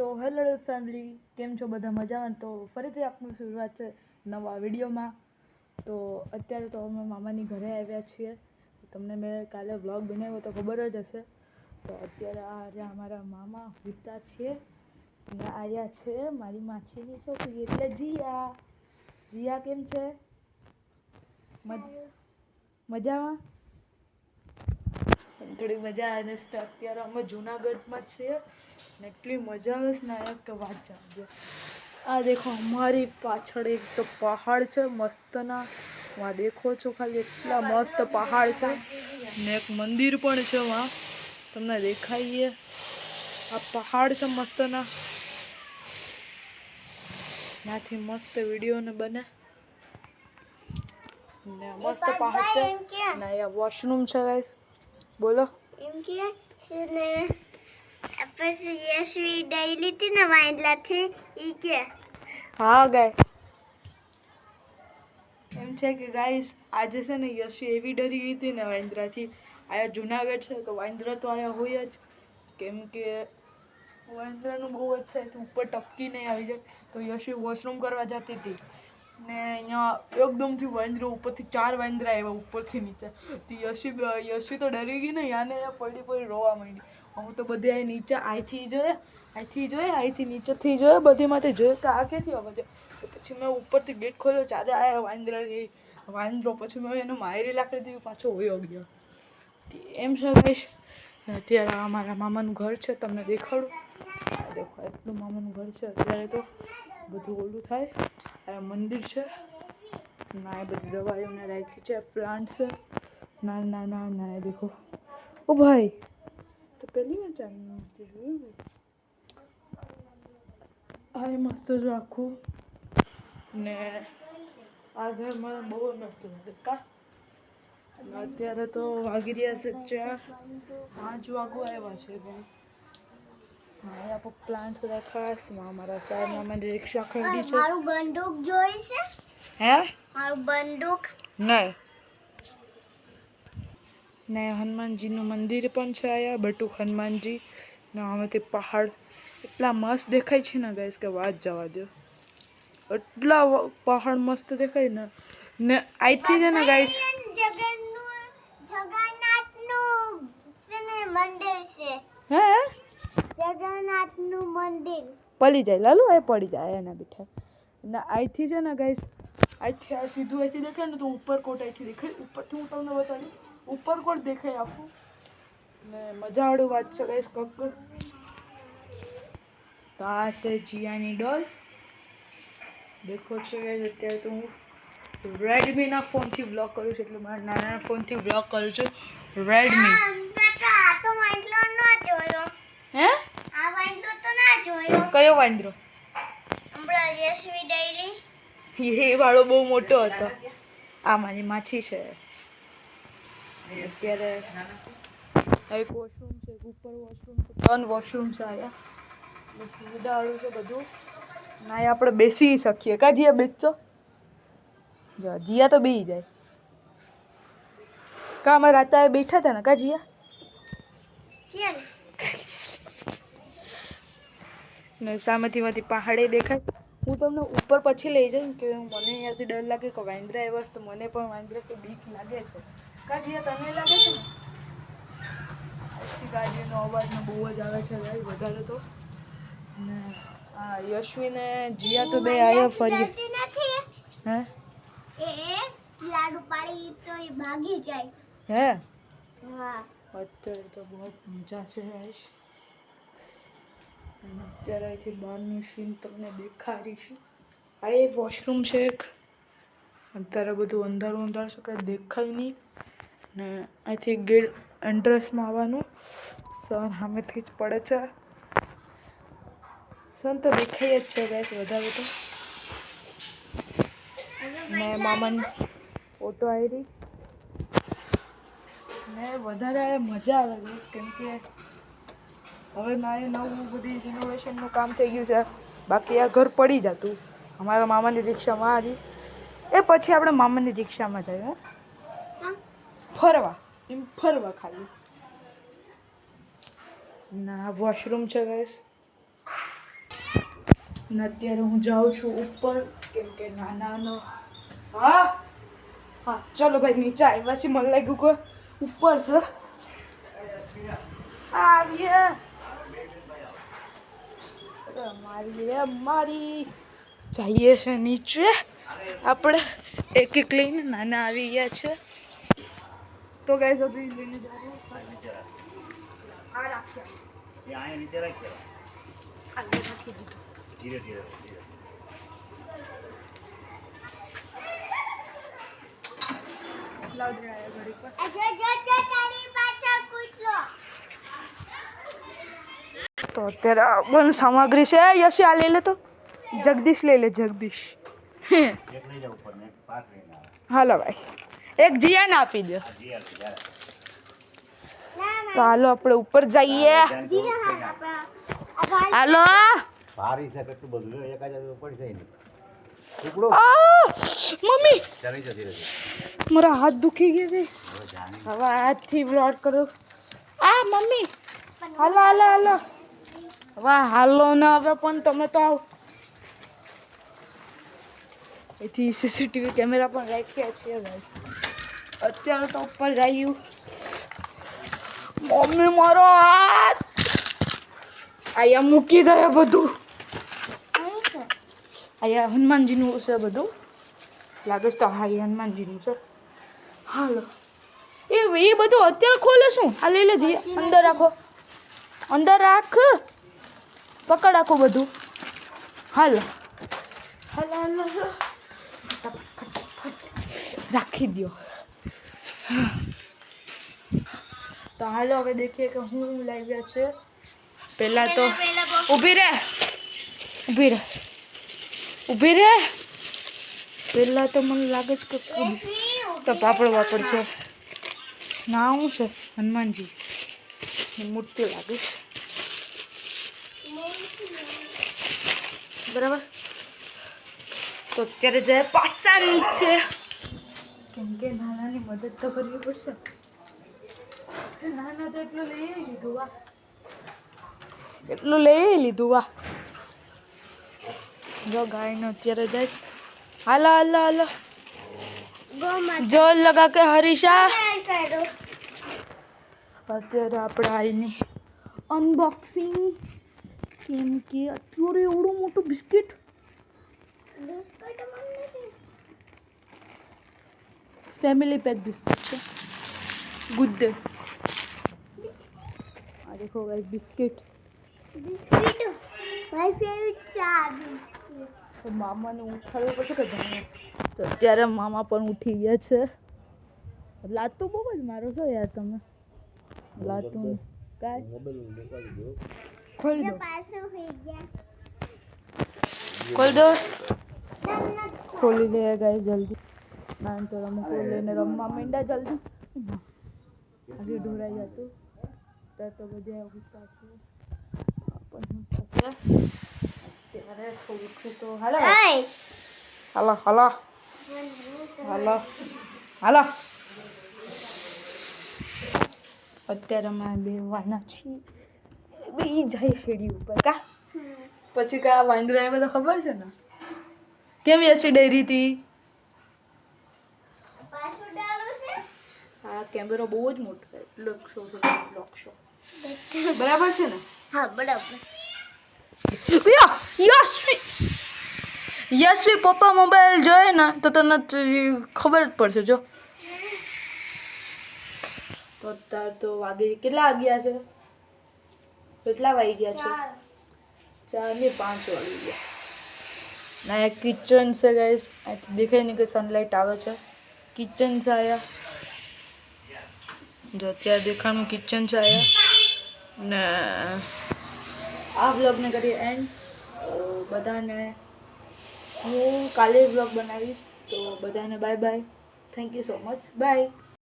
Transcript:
તો hello family, કેમ છો બધા મજામાં? તો ફરીથી આપનું શરૂઆત છે નવા વિડીયોમાં. તો અત્યારે તો અમે મામાની ઘરે આવ્યા છીએ. તમને મેં કાલે વ્લોગ બનાવ્યો તો ખબર જ હશે. તો અત્યારે આ રહ્યા અમારા મામા હુતા છે. અને આયા છે મારી માછીની છોકરી. એટલે જીયા. જીયા કેમ છે? મજ- થોડી મજા આવે ને અત્યારે અમે જુનાગઢમાં છીએ ને એટલી મજા આવે છે ને કે વાત જાણજો. આ દેખો અમારી પાછળ એક તો પહાડ છે, મસ્તના. વાં દેખો છો ખાલી એટલા મસ્ત પહાડ છે. ને એક મંદિર પણ છે વાં તમને દેખાઈએ. આ પહાડ છે મસ્તના. ત્યાંથી મસ્ત વીડિયો ને બને. ને મસ્ત પહાડ છે. ને અહીંયા વોશરૂમ છે ગાઈસ બોલો. એમ કે છે ને પછી યશવી ડેઈલી થી ને વાંદલાથી? ઈ કે. હા ગાય. એમ છે કે ગાઈસ આજે છે ને યશવી એવી ડરી ગઈ હતી ને વાંદરાથી. આયા જુનાગઢ છે તો વાંદરા તો આયા હોય જ. કેમ કે વાંદરાનું બહુ જ છે તો ઉપર ટપકીને આવી જાય. તો યશવી વોશરૂમ કરવા જતી હતી. ને અહીંયા એકદમથી વાંદરો ઉપરથી ચાર વાંદરા આવ્યા ઉપરથી નીચે. તો યશી યશુ તો ડરી ગઈ ને, યાને પડી પડી રોવા માંડી. હું તો બધે નીચે અહીંથી જોઈએ અહીંથી જોયે અહીંથી નીચેથી જોઈએ બધીમાંથી જોયે કે આ ક્યાંથી આ બધે? પછી મેં ઉપરથી ગેટ ખોલ્યો, ચારે આવ્યા વાંદરા વાંદરો પછી મેં એને માયરી લાકડી દીધી, પાછો વયો ગયો. એમ છે કહીશ અત્યારે આ મારા મામાનું ઘર છે, તમને દેખાડું. દેખો એટલું મામાનું ઘર છે અત્યારે તો. બધું ઓલું થાય. આ મંદિર છે. ના, એ બધી દવાઈઓને રાખી છે. પ્લાન્ટ છે. ના ના ના ના, એ દેખો. ઓ ભાઈ, તો પહેલી વાર ચાલી જોયું ભાઈ. એ મસ્ત જો આખું. ને આ ઘર મને બહુ મસ્ત લાગે. કા? અત્યારે તો વાગી રહ્યા છે ચાર પાંચ વાગો આવ્યા છે ભાઈ. હા અહીંયા પર પ્લાન્ટ્સ મારા સાહેબમાં મને રિક્ષા ખરીદી છે. મારું બંદૂક જોઈ છે? હે? મારું બંદૂક? નહીં. ને હનુમાનજીનું મંદિર પણ છે અહીંયા બટુક હનુમાનજી. ને આમાંથી પહાડ એટલા મસ્ત દેખાય છે ને ગાઈસ કે વાત જવા દો એટલા પહાડ મસ્ત દેખાય ને. ને આઈથી છે ને ગાઈસ જગન્નું જગન્નાથનું છે ને મંદિર છે. જગન્નાથનું મંદિર. પડી જાય. લાલુ એ પડી જાય એના બેઠા. ના અહીંથી છે ને ગાઈસ અહીંથી આ સીધું અહીંથી દેખાય ને તો ઉપરકોટ અહીંથી દેખાય. ઉપરથી હું તમને બતાવી ઉપરકોટ દેખાય આખું. ને મજાવાળું વાત છે ગાઈસ કક્કર તો આ છે જીયાની ડોલ. દેખો છો ગાઈસ અત્યારે તો હું રેડમીના ફોનથી બ્લોક કરું છું. એટલે મારા નાના ફોનથી બ્લોક કરું છું. રેડમી આ બેટા આ તો વાંદલો ના જોયો હે આ વાંદલો તો ના જોયો કયો વાંદરો? એ વાળો બહુ મોટો હતો. આ મારી માછી છે. અત્યારે એક વોશરૂમ છે ઉપર વોશરૂમ છે ત્રણ વોશરૂમ છે આયા એટલે સુવિધાવાળું છે બધું. ના આપણે બેસી શકીએ. કા જીયા બેસતો જો જીયા તો બેસી જાય. કા અમે રાતે બેઠા હતા ને? કા જીયા ચાલ ને સામેથી માંથી પહાડે દેખાય. હું તમને ઉપર પછી લઈ જઈશ કે મને અહીંયાથી ડર લાગે કે વાંદરા એવા તો મને પણ વાંદરા તો બીક લાગે છે. કાજી તમને લાગે છે? ને ગાડીનો અવાજને બહુ જ આવે છે ભાઈ વધારે તો. ને આ યશવી ને જીયા તો બે આવ્યા ફરી. હે? એ લાડુ પાડી તો એ ભાગી જાય. હે? હા. અત્યારે તો બહુ મજા છે અત્યારે અહીંથી બહારની સીન તમને દેખાડી છું. આ એ વોશરૂમ છે એક. અત્યારે બધું અંધારું અંધારું છે, કાંઈ દેખાય નહીં. ને અહીંથી ગેટ એન્ટ્રન્સમાં આવવાનું. સન સામેથી જ પડે છે. સન તો દેખાય જ છે ગેસ વધારે તો. ને મામાની ઓટો આવી રહી ને વધારે મજા આવે છે કેમ કે હવે મારે નવું બધી રિનોવેશનનું કામ થઈ ગયું છે. બાકી આ ઘર પડી જતું. અમારા મામાની રિક્ષામાં આવી એ પછી આપણે મામાની રિક્ષામાં જઈએ હા. ફરવા. એમ ફરવા ખાલી. ના વોશરૂમ છે ગેસ ને અત્યારે હું જાઉં છું ઉપર કેમ કે નાનાનો હા? હા ચલો ભાઈ નીચે આવ્યા છે મને લાગ્યું કે ઉપર છે. આવીએ. મારી મારી જઈએ છે નીચે. આપણે એક એક લઈને નાના આવી ગયા છે. તો ગાઈઝ અભી લઈને આ રાખ્યા એ નીચે રાખી આ રાખી દીધું ધીરે ધીરે ધીરે. લાવ દે ઘડી પર આ જો જો જો તારી પાછળ કૂતરો તો અત્યારે આ પણ સામગ્રી છે. યશી આ લઈ લે તો. જગદીશ લઈ લે જગદીશ. હાલો ભાઈ. એક જીયાને આપી દો. તો હાલો આપણે ઉપર જઈએ. હાલો. ભારી છે કેટલું બધું એક હજાર પડી જાય નહીં ટુકડો આ મમ્મી. મારા હાથ દુખી ગયા હવે હાથથી બ્લોડ કરો. આ મમ્મી. હાલો હાલો હાલો. હવે હાલો ને હવે પણ તમે તો આવ. એથી સીસીટીવી કેમેરા પણ રાખ્યા છે ગાઈસ અત્યારે તો ઉપર જાયું મમ્મી, મારો હાથ! અહીંયા મૂકી દે બધું. અહીંયા હનુમાનજીનું છે બધું. લાગે છે તો હા, એ હનુમાનજીનું છે. હાલો. એ એ બધું અત્યારે ખોલે શું? આ લઈ લેજે અંદર રાખો. અંદર રાખ. પકડ આખું બધું. હાલ. હાલ હાલો. રાખી દો તો હાલો હવે દેખીએ કે હું લાવ્યા છે. પહેલાં તો ઊભી રહે ઊભી રહે ઊભી રહે પહેલાં તો મને લાગે છે કે તો પાપડ વાપડ છે ના હું છે? હનુમાનજી. ની મૂર્તિ લાગે છે. બરાબર? તો અત્યારે જાય પાસા નીચે કેમ કે નાનાની મદદ તો કરવી પડશે. નાના તો એટલું લઈ લીધું વા એટલું લઈ લીધું વા જો ગાયને અત્યારે જઈશ. હાલો હાલો હાલો. જોર લગા કે હરીશા. અત્યારે આપણે આઈની અનબોક્સિંગ કેમ કે અત્યારે એવડું મોટું બિસ્કિટ? ફેમિલી પેક બિસ્કિટ છે. ગુડ ડે આ દેખો guys biscuit. Biscuit my favourite ચા બિસ્કુટ તો મામાને ઉઠાડવું પડશે કે જાણે? તો અત્યારે મામા પણ ઉઠી ગયા છે. લાતું બહુ જ મારો છો યાર તમે. લાતું કાંઈ? ખોલી દો. ખોલ ખોલી દો. ખોલી લે ગાય જલ્દી. નાન તો રમો ખોલીને રમવા માંડ્યા જલ્દી. આજે ઢોરાઈ જતું તો. તો બધે ગુસ્સા છે. હાલો! હાલો હાલો. હાલો. હાલો. અત્યારે અમે બે વાના છીએ. બે જાય શેરી ઉપર. કા? પછી કા વાંદરા એ બધા ખબર છે ને? કેમ યસી ડેરી હતી? પાછું ડાલું કેમેરો બહુ જ મોટો છે. લોક શો લોક શો બરાબર છે ને? હા બરાબર. યા યશવી યશ્વી પપ્પા મોબાઈલ જોયે ને તો તને ખબર જ પડશે જો. તો અત્યારે તો વાગે કેટલા વાગ્યા છે? કેટલા વાગી ગયા છે? ચાર. ને પાંચ વાગી ગયા. ના એક કિચન છે ગાઈસ અહીંથી દેખાય નહીં કે સનલાઇટ આવે છે. કિચન છે આયા. જો અત્યારે દેખાણું કિચન છે આયા. ને આ વ્લોગને કરીએ એન્ડ બધાને હું કાલે વ્લોગ બનાવીશ. તો બધાને bye bye thank you so much bye